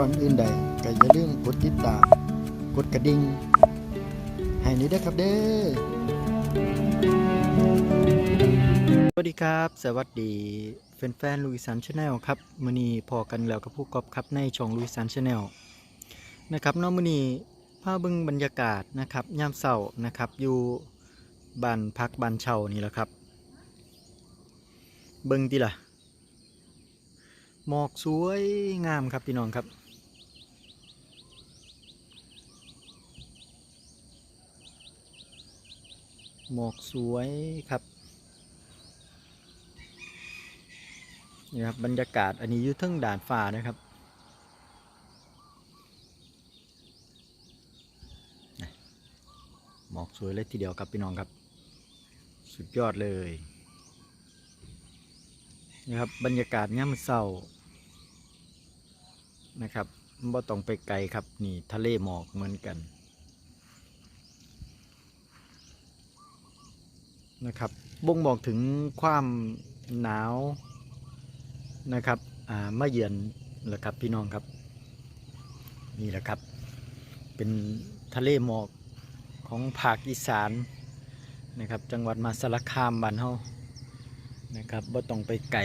ก่อนอื่นใดก็อย่าลืมกดติดตาม กดกระดิ่งให้นี้ด้วยครับเด้อสวัสดีครับ สวัสดีแฟนๆลุยสันชาแนลครับมือนีพอกันแล้วกับผู้กอบครับในช่องลุยสันชาแนลนะครับนองมื้อนี้าเบิ่งบรรยากาศนะครับยามเช้านะครับ อยู่บ้านพักบ้านเช่านี่แหละครับ เบิ่งติล่ะหมอกสวยงามครับพี่น้องครับ หมอกสวยครับนี่ครับบรรยากาศอันนี้อยู่ทึ่งด่านฟ้านะครับหมอกสวยเลยทีเดียวครับพี่น้องครับ สุดยอดเลยนี่ครับบรรยากาศย่ำเศร้านะครับบ่ต้องไปไกลครับนี่ทะเลหมอกเหมือนกัน นะครับ บ่งบอกถึงความหนาวนะครับอ่ามาเยือนแหละครับพี่น้องครับ นี่แหละครับ เป็นทะเลหมอกของภาคอีสานนะครับ จังหวัดมาสารคามบ้านเฮานะครับบ่ต้องไปไกล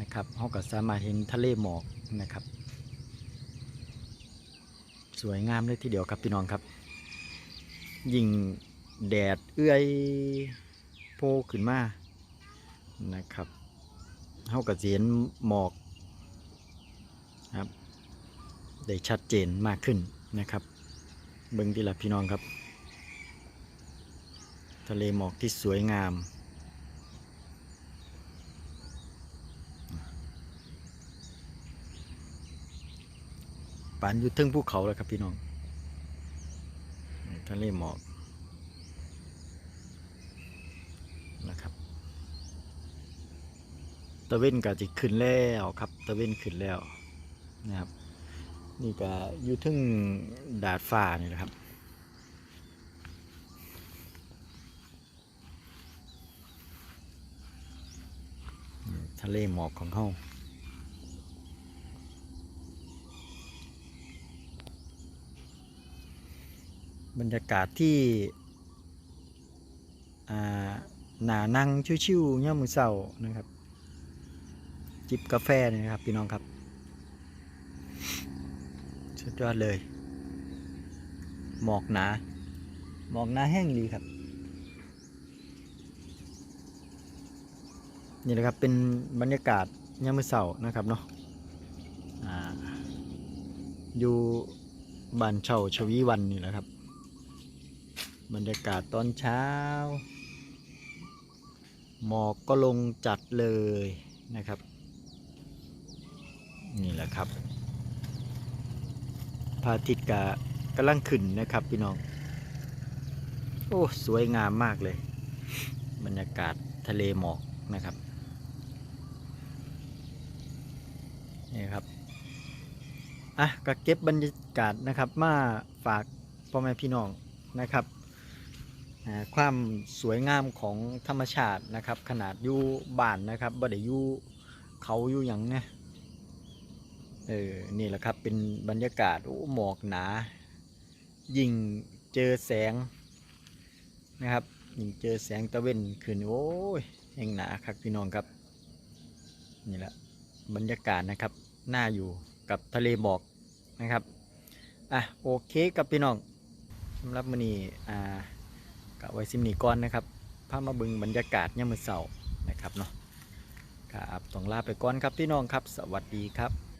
นะครับเฮาก็สามารถเห็นทะเลหมอกนะครับ สวยงามเลยทีเดียวครับพี่น้องครับ ยิ่ง แดดเอื้อยโพขึ้นมานะครับเฮาก็สิเห็นหมอกครับ ได้ชัดเจนมากขึ้นนะครับ เบิ่งดีละพี่น้องครับ ทะเลหมอกที่สวยงามปานอยู่ทึ่งภูเขาแล้วครับพี่น้องทะเลหมอก นะครับ ตะเว้นก็จะขึ้นแล้วครับ ตะเว้นขึ้นแล้วนะครับ นี่ก็อยู่ทึ่งดาดฟ้านี่แหละครับทะเลหมอกของเขาบรรยากาศที่หนานั่งชิวๆย่ามมือเศร้านะครับ จิบกาแฟนี่นะครับ พี่น้องครับ สุดยอดเลย หมอกหนา หมอกหนาแห้งดีครับ นี่นะครับเป็นบรรยากาศยามมือเศร้านะครับเนาะอ่าอยู่บ้านเช่าชวีวันนี่แหละครับ บรรยากาศตอนเช้า หมอกก็ลงจัดเลยนะครับ นี่แหละครับพระอาทิตย์กกำลังขึ้นนะครับพี่น้อง โอ้ สวยงามมากเลย บรรยากาศทะเลหมอกนะครับ นี่ครับ อะก็เก็บบรรยากาศนะครับ มาฝากพ่อแม่พี่น้องนะครับ ความสวยงามของธรรมชาตินะครับ ขนาดอยู่บ้านนะครับบ่ได้อยู่เขาอยู่อย่างเนี่ย เออ นี่แหละครับ เป็นบรรยากาศ โอ้ หมอกหนา ยิ่งเจอแสงนะครับ ยิ่งเจอแสงตะเวนขึ้น โอ้ยแห่งหนาครับพี่น้องครับ นี่แหละบรรยากาศนะครับ น่าอยู่กับทะเลหมอกนะครับ อะ โอเคกับพี่น้องสำหรับมื้อนี้ อ่ากะไว้ซิมนีก่อนนะครับ พามาบึงบรรยากาศยามมื้อเช้านะครับเนาะครับต้องลาไปก่อนครับพี่น้องครับ สวัสดีครับ